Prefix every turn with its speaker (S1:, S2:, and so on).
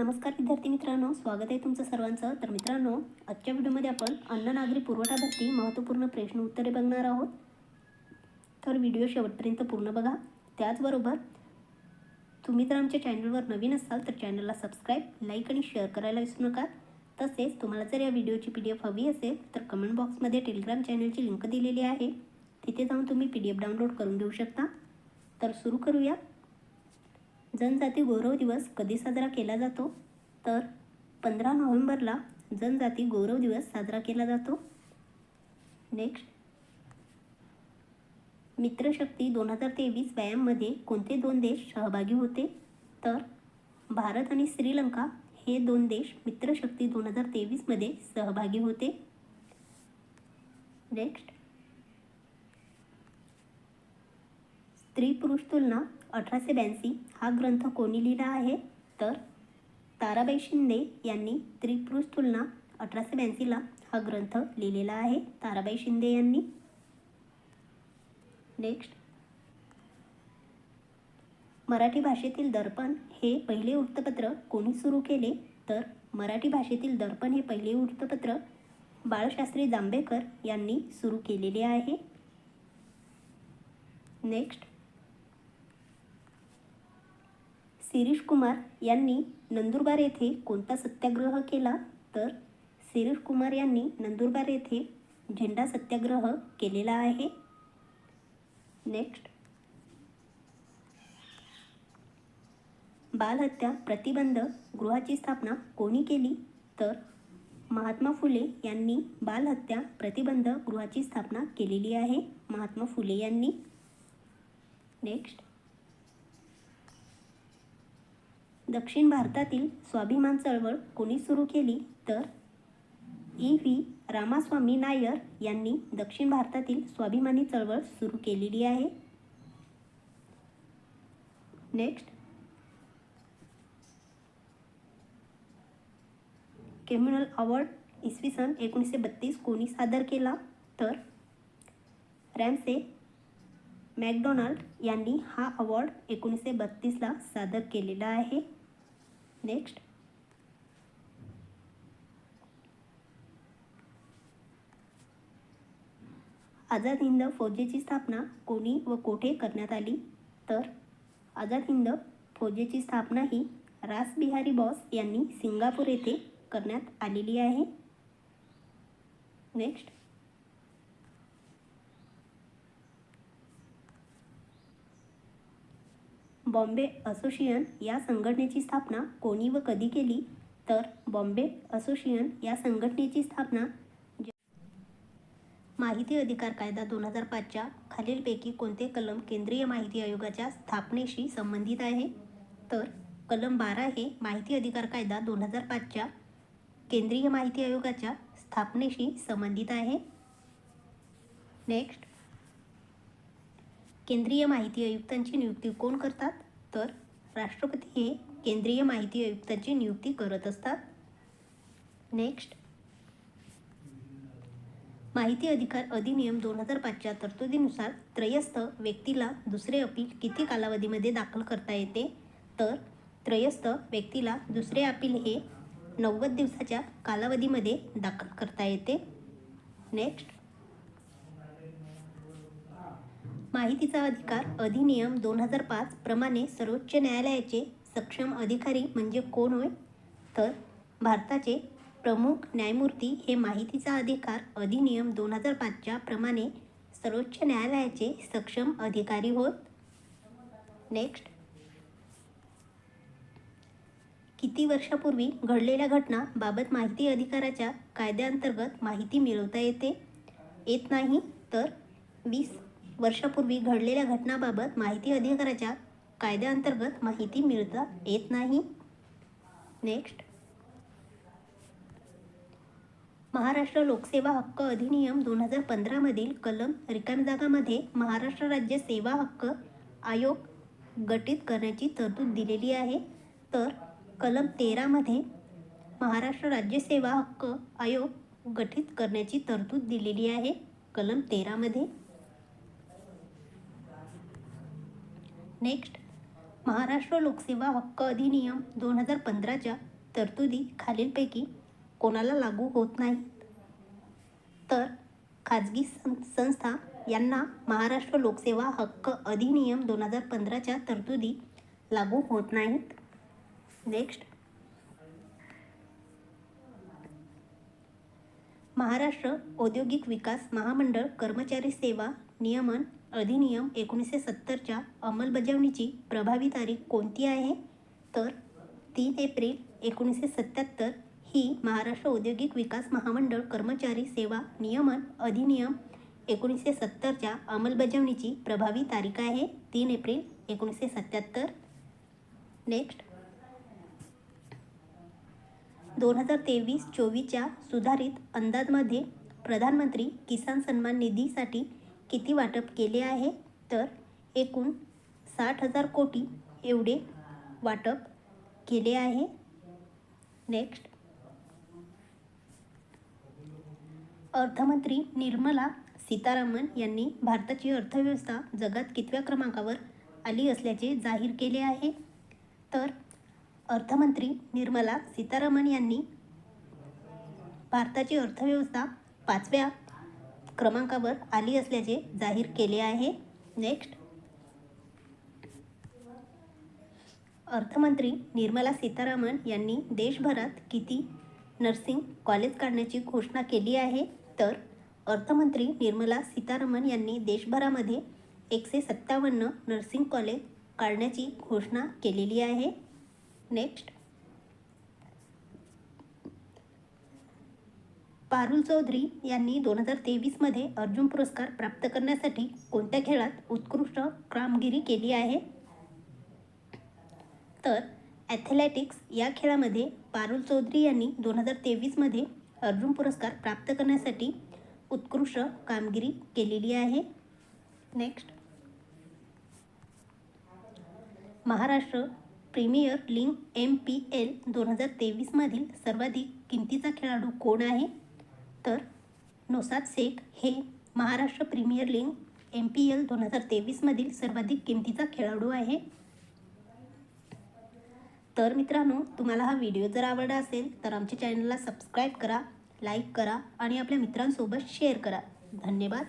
S1: नमस्कार विद्यार्थी मित्रांनो स्वागत आहे तुमचं सर्वांचं. तर मित्रांनो आजच्या व्हिडिओमध्ये आपण अन्न नागरी पुरवठा भरती महत्त्वपूर्ण प्रश्न उत्तरे बघणार आहोत. तर व्हिडिओ शेवटपर्यंत पूर्ण बघा. त्याचबरोबर तुम्ही जर आमच्या चॅनलवर नवीन असाल तर चॅनलला सबस्क्राईब लाईक आणि शेअर करायला विसरू नका. तसेच तुम्हाला जर या व्हिडिओची पी डी एफ हवी असेल तर कमेंट बॉक्समध्ये टेलिग्राम चॅनलची लिंक दिलेली आहे. तिथे जाऊन तुम्ही पी डी एफ डाउनलोड करून घेऊ शकता. तर सुरू करूया. जनजाती गौरव दिवस कधी साजरा केला जातो? तर पंधरा नोव्हेंबरला जनजाती गौरव दिवस साजरा केला जातो. नेक्स्ट. मित्रशक्ती दोन हजार तेवीस व्यायाममध्ये कोणते दोन देश सहभागी होते? तर भारत आणि श्रीलंका हे दोन देश मित्रशक्ती दोन हजार तेवीसमध्ये सहभागी होते. नेक्स्ट. स्त्री पुरुष तुलना अठराशे ब्याऐंशी हा ग्रंथ कोणी लिहिला आहे? तर ताराबाई शिंदे यांनी त्रिपुरुष तुलना अठराशे ब्याऐंशीला हा ग्रंथ लिहिलेला आहे. ताराबाई शिंदे यांनी. नेक्स्ट मराठी भाषेतील दर्पण हे पहिले वृत्तपत्र कोणी सुरू केले? तर मराठी भाषेतील दर्पण हे पहिले वृत्तपत्र बाळशास्त्री जांभेकर यांनी सुरू केलेले आहे. नेक्स्ट शिरीष कुमार यांनी नंदुरबार येथे कोणता सत्याग्रह केला? तर शिरीष कुमार यांनी नंदुरबार येथे झेंडा सत्याग्रह केलेला आहे. नेक्स्ट. बालहत्या प्रतिबंध गृहाची स्थापना कोणी केली? तर महात्मा फुले यांनी बालहत्या प्रतिबंध गृहाची स्थापना केलेली आहे. महात्मा फुले यांनी. नेक्स्ट. दक्षिण भारतातील स्वाभिमान चळवळ कोणी सुरू केली तर? ई. व्ही. रामास्वामी नायर यांनी दक्षिण भारतातील स्वाभिमानी चळवळ सुरू केलेली आहे. नेक्स्ट. कम्युनल अवॉर्ड इसवी सन एकोणीसशे बत्तीस कोणी सादर केला तर? रॅमसे मॅकडोनाल्ड यांनी हा अवॉर्ड एकोणीसशे बत्तीसला सादर केलेला आहे. नेक्स्ट आझाद हिंद फौजेची स्थापना कोणी व कोठे करण्यात आली? तर आझाद हिंद फौजेची स्थापना ही रासबिहारी बॉस यांनी सिंगापूर येथे करण्यात आलेली आहे. नेक्स्ट बॉम्बे असोसिएशन या संघटनेची स्थापना कोणी व कधी केली? तर बॉम्बे असोसिएशन या संघटनेची स्थापना माहिती अधिकार कायदा दोन हजार पाचच्या खालीलपैकी कोणते कलम केंद्रीय माहिती आयोगाच्या स्थापनेशी संबंधित आहे? तर कलम बारा हे माहिती अधिकार कायदा दोन हजार पाचच्या केंद्रीय माहिती आयोगाच्या स्थापनेशी संबंधित आहे. नेक्स्ट केंद्रीय माहिती आयुक्तांची नियुक्ती कोण करतात? तर राष्ट्रपती हे केंद्रीय माहिती आयुक्तांची नियुक्ती करत असतात. नेक्स्ट. माहिती अधिकार अधिनियम दोन हजार पाचच्या तरतुदीनुसार त्रयस्थ व्यक्तीला दुसरे अपील किती कालावधीमध्ये दाखल करता येते? तर त्रयस्थ व्यक्तीला दुसरे अपील हे नव्वद दिवसाच्या कालावधीमध्ये दाखल करता येते. नेक्स्ट. माहितीचा अधिकार अधिनियम दोन हजार पाच प्रमाणे सर्वोच्च न्यायालयाचे सक्षम अधिकारी म्हणजे कोण होय? तर भारताचे प्रमुख न्यायमूर्ती हे माहितीचा अधिकार अधिनियम दोन हजार पाचच्या प्रमाणे सर्वोच्च न्यायालयाचे सक्षम अधिकारी होत? नेक्स्ट. किती वर्षापूर्वी घडलेल्या घटना बाबत माहिती अधिकाराच्या कायद्याअंतर्गत माहिती मिळवता येते? येत नाही तर वीस वर्षापूर्वी घडलेल्या घटनाबाबत माहिती अधिकाराच्या कायद्याअंतर्गत माहिती मिळता येत नाही. नेक्स्ट. महाराष्ट्र लोकसेवा हक्क अधिनियम दोन हजार पंधरामधील कलम रिकाम जागामध्ये महाराष्ट्र राज्य सेवा हक्क आयोग गठीत करण्याची तरतूद दिलेली आहे. तर कलम तेरामध्ये महाराष्ट्र राज्य सेवा हक्क आयोग गठीत करण्याची तरतूद दिलेली आहे. कलम तेरामध्ये नेक्स्ट महाराष्ट्र लोकसेवा हक्क अधिनियम दोन हजार पंधराच्या तरतुदी खालीलपैकी कोणाला लागू होत नाहीत तर खाजगी सं संस्था यांना महाराष्ट्र लोकसेवा हक्क अधिनियम दोन हजार पंधराच्या तरतुदी लागू होत नाहीत. नेक्स्ट महाराष्ट्र औद्योगिक विकास महामंडळ कर्मचारी सेवा नियमन अधिनियम एकोणीसशे सत्तरच्या अंमलबजावणीची प्रभावी तारीख कोणती आहे? तर तीन एप्रिल एकोणीसशे सत्त्याहत्तर ही महाराष्ट्र औद्योगिक विकास महामंडळ कर्मचारी सेवा नियमन अधिनियम एकोणीसशे सत्तरच्या अंमलबजावणीची प्रभावी तारीख आहे. तीन एप्रिल एकोणीसशे सत्त्याहत्तर नेक्स्ट. दोन हजार तेवीस चोवीसच्या सुधारित अंदाजमध्ये प्रधानमंत्री किसान सन्मान निधीसाठी किती वाटप केले आहे? तर एकूण साठ हजार कोटी एवढे वाटप केले आहे. नेक्स्ट अर्थमंत्री निर्मला सीतारामन यांनी भारताची अर्थव्यवस्था जगात कितव्या क्रमांकावर आली असल्याचे जाहीर केले आहे? तर अर्थमंत्री निर्मला सीतारामन यांनी भारताची अर्थव्यवस्था पाचव्या क्रमांकावर आली असल्याचे जाहीर केले आहे. नेक्स्ट अर्थमंत्री निर्मला सीतारामन यांनी देशभरात किती नर्सिंग कॉलेज काढण्याची घोषणा केली आहे? तर अर्थमंत्री निर्मला सीतारामन यांनी देशभरामध्ये एकशे सत्तावन्न नर्सिंग कॉलेज काढण्याची घोषणा केलेली आहे. नेक्स्ट पारुल चौधरी यांनी दोन हजार तेवीसमध्ये अर्जुन पुरस्कार प्राप्त करण्यासाठी कोणत्या खेळात उत्कृष्ट कामगिरी केली आहे? तर ॲथलेटिक्स या खेळामध्ये पारुल चौधरी यांनी दोन हजार तेवीसमध्ये अर्जुन पुरस्कार प्राप्त करण्यासाठी उत्कृष्ट कामगिरी केलेली आहे. Next Maharashtra premier league M P L दोन हजार तेवीसमधील सर्वाधिक किमतीचा खेळाडू कोण आहे? तर नोसाद शेख हे Maharashtra premier league M P L दोन हजार तेवीसमधील सर्वाधिक किमतीचा खेळाडू आहे. तर मित्रांनो तुम्हाला हा व्हिडिओ जर आवडला असेल तर आमच्या चॅनलला सबस्क्राईब करा लाईक करा आणि आपल्या मित्रांसोबत शेअर करा. धन्यवाद.